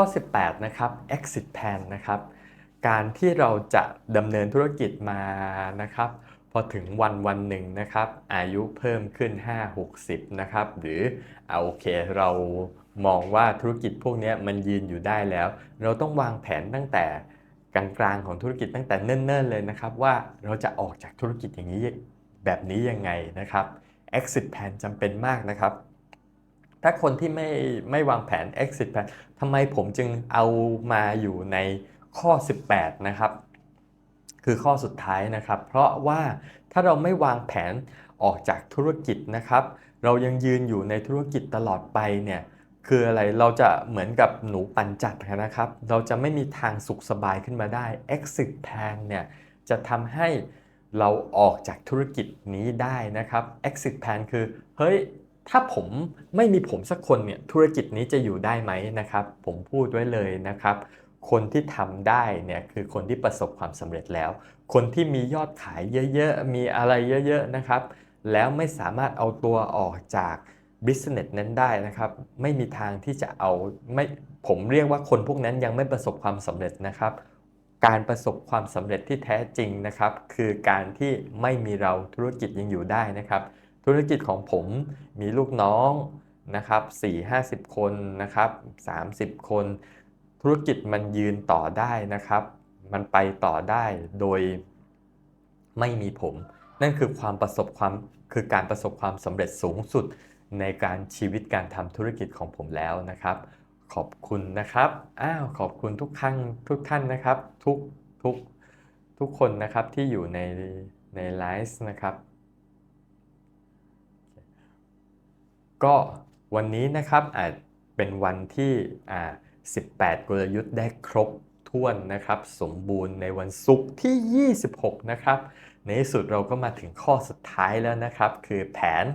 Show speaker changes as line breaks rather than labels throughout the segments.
ข้อ 18 นะครับ exit plan นะครับ การที่เราจะดำเนินธุรกิจมานะครับ พอถึงวันวันหนึ่งนะครับ อายุเพิ่มขึ้น 5-60 นะครับ หรือเอาโอเคเรามองว่าธุรกิจพวกนี้มันยืนอยู่ได้แล้ว เราต้องวางแผนตั้งแต่กลางๆของธุรกิจตั้งแต่เนิ่นๆเลยนะครับ ว่าเราจะออกจากธุรกิจอย่างนี้แบบนี้ยังไงนะครับ exit plan จำเป็นมากนะครับ ถ้าคนที่ไม่ไม่วางแผน exit plan ทำไมผมจึงเอามาอยู่ในข้อ 18 นะครับ คือข้อสุดท้ายนะครับ เพราะว่าถ้าเราไม่วางแผนออกจากธุรกิจนะครับ เรายังยืนอยู่ในธุรกิจตลอดไปเนี่ยคืออะไร เราจะเหมือนกับหนูปั่นจักรนะครับ เราจะไม่มีทางสุขสบายขึ้นมาได้ exit plan เนี่ยจะทำให้เราออกจากธุรกิจนี้ได้นะครับ exit plan คือ เฮ้ย ถ้าผมไม่มีผมสักคนเนี่ยธุรกิจนี้จะอยู่ได้ไหมนะครับ ผมพูดไว้เลยนะครับ คนที่ทำได้เนี่ยคือคนที่ประสบความสำเร็จแล้ว คนที่มียอดขายเยอะๆ มีอะไรเยอะๆนะครับ แล้วไม่สามารถเอาตัวออกจาก business นั้นได้นะครับ ไม่มีทางที่จะเอาไม่ผมเรียกว่าคนพวกนั้นยังไม่ประสบความสำเร็จนะครับ การประสบความสำเร็จที่แท้จริงนะครับ คือการที่ไม่มีเราธุรกิจยังอยู่ได้นะครับ ธุรกิจของผมมีลูกน้องนะครับ4 50 คนนะครับ30 คน ธุรกิจมันยืนต่อได้นะครับ มันไปต่อได้โดยไม่มีผม นั่นคือความประสบความคือการประสบความสำเร็จสูงสุดในการชีวิตการทำธุรกิจของผมแล้วนะครับ ขอบคุณนะครับอ้าวขอบคุณทุกครั้งทุกท่านนะครับ ทุกทุกทุกคนนะครับที่อยู่ในในไลฟ์นะครับ ก็วันนี้นะครับอาจเป็นวันที่ 18 กลยุทธ์ได้ครบถ้วนนะครับ สมบูรณ์ในวันศุกร์ที่ 26 นะครับ ในที่สุดเราก็มาถึงข้อสุดท้ายแล้วนะครับ คือแผน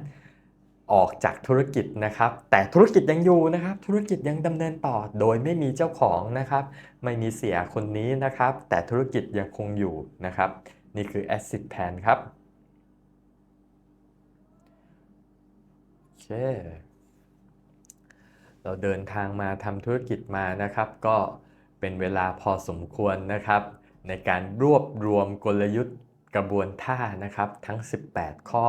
ออกจากธุรกิจนะครับ แต่ธุรกิจยังอยู่นะครับ ธุรกิจยังดำเนินต่อโดยไม่มีเจ้าของนะครับ ไม่มีเสียคนนี้นะครับ แต่ธุรกิจยังคงอยู่นะครับ นี่คือ asset plan ครับ โอ เค เราเดินทางมาทำธุรกิจมานะครับ ก็เป็นเวลาพอสมควรนะครับ ในการรวบรวมกลยุทธ์กระบวนท่านะครับ ทั้ง 18 ข้อ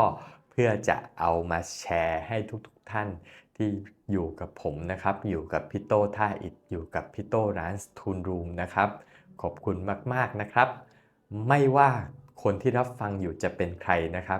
เพื่อจะเอามาแชร์ให้ทุกๆทท่านที่อยู่กับผมนะครับ อยู่กับพี่โต้ท่าอิฐอยู่กับพี่โต้ร้านทูนรูมนะครับ ขอบคุณมากๆนะครับ ไม่ว่าคนที่รับฟังอยู่จะเป็นใครนะครับ